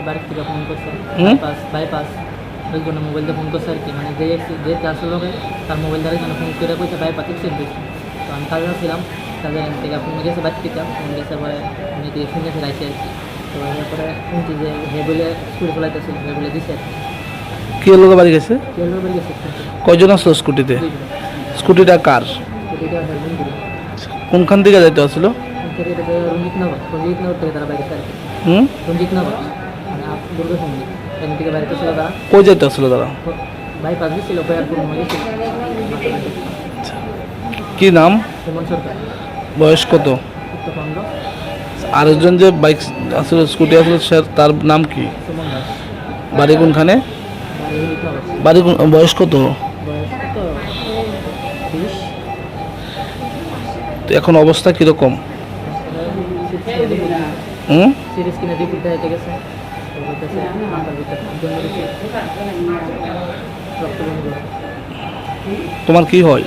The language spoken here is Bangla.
বাড়ির থেকে ফোন করছে? বাইপাস বাইপাস ওই জন্য মোবাইল দিয়ে ফোন করছে আর কি। মানে যে এক্সি- যে ক্লাসের তার মোবাইল দ্বারা জন্য ফোন করে কইছে বাইপাস এক্সিডেন্ট হয়েছে তো আমি কাজে ছিলাম কাজে থেকে ফোন গেছে বাড়ি থেকে। ফোন গেছে পরে আমি দিয়ে আর কি। তো এরপরে শুনছি যে হে বলে স্কুল খোলাইতেছিল হে বলে দিছে আর কি। কে বাড়ি গেছে? গেছে? কয়জন আসলো স্কুটিতে স্কুটিটা কার? স্কুটিটা কোনখান থেকে যাইতে আসলো? রঞ্জিত নগর রঞ্জিত নগর থেকে তারা বাইরে হুম? রঞ্জিত নগর কই যাইতে আসলো তারা কি নাম? বয়স কত? আরেকজন যে বাইক আসলে স্কুটি আসলো সে তার নাম কি? বাড়ি কোনখানে? বাড়ি কোন- বয়স কত? এখন অবস্থা কীরকম? হুম বন্ধ তোমার কি হয়?